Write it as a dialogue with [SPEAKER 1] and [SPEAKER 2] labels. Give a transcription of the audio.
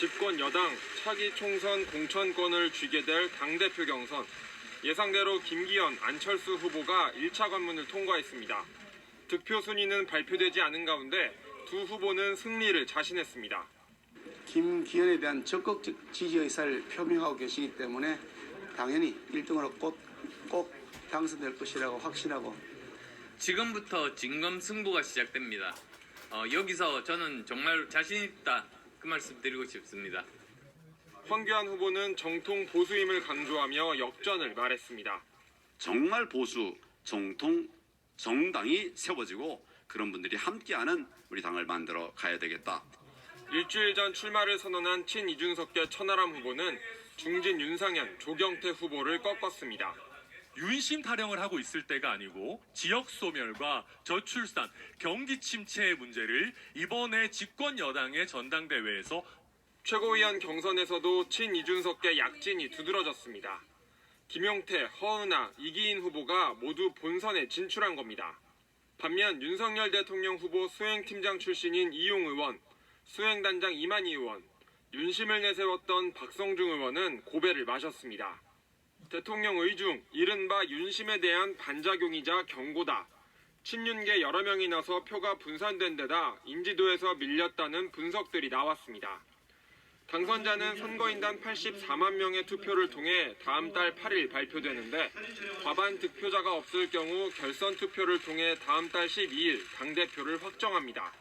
[SPEAKER 1] 집권 여당 차기 총선 공천권을 쥐게 될 당대표 경선. 예상대로 김기현, 안철수 후보가 1차 관문을 통과했습니다. 득표 순위는 발표되지 않은 가운데 두 후보는 승리를 자신했습니다.
[SPEAKER 2] 김기현에 대한 적극적 지지 의사를 표명하고 계시기 때문에 당연히 1등으로 꼭, 꼭 당선될 것이라고 확신하고
[SPEAKER 3] 지금부터 진검 승부가 시작됩니다. 어, 여기서 저는 정말 자신 있다 그 말씀 드리고 싶습니다.
[SPEAKER 1] 황교안 후보는 정통 보수임을 강조하며 역전을 말했습니다.
[SPEAKER 4] 정말 보수 정통 정당이 세워지고 그런 분들이 함께하는 우리 당을 만들어 가야 되겠다.
[SPEAKER 1] 일주일 전 출마를 선언한 친 이준석계 천하람 후보는 중진 윤상현, 조경태 후보를 꺾었습니다.
[SPEAKER 5] 윤심 타령을 하고 있을 때가 아니고 지역 소멸과 저출산, 경기 침체의 문제를 이번에 집권 여당의 전당대회에서
[SPEAKER 1] 최고위원 경선에서도 친 이준석계 약진이 두드러졌습니다. 김용태, 허은하, 이기인 후보가 모두 본선에 진출한 겁니다. 반면 윤석열 대통령 후보 수행팀장 출신인 이용 의원, 수행단장 이만희 의원, 윤심을 내세웠던 박성중 의원은 고배를 마셨습니다. 대통령 의중, 이른바 윤심에 대한 반작용이자 경고다. 친윤계 여러 명이 나서 표가 분산된 데다 인지도에서 밀렸다는 분석들이 나왔습니다. 당선자는 선거인단 84만 명의 투표를 통해 다음 달 8일 발표되는데 과반 득표자가 없을 경우 결선 투표를 통해 다음 달 12일 당대표를 확정합니다.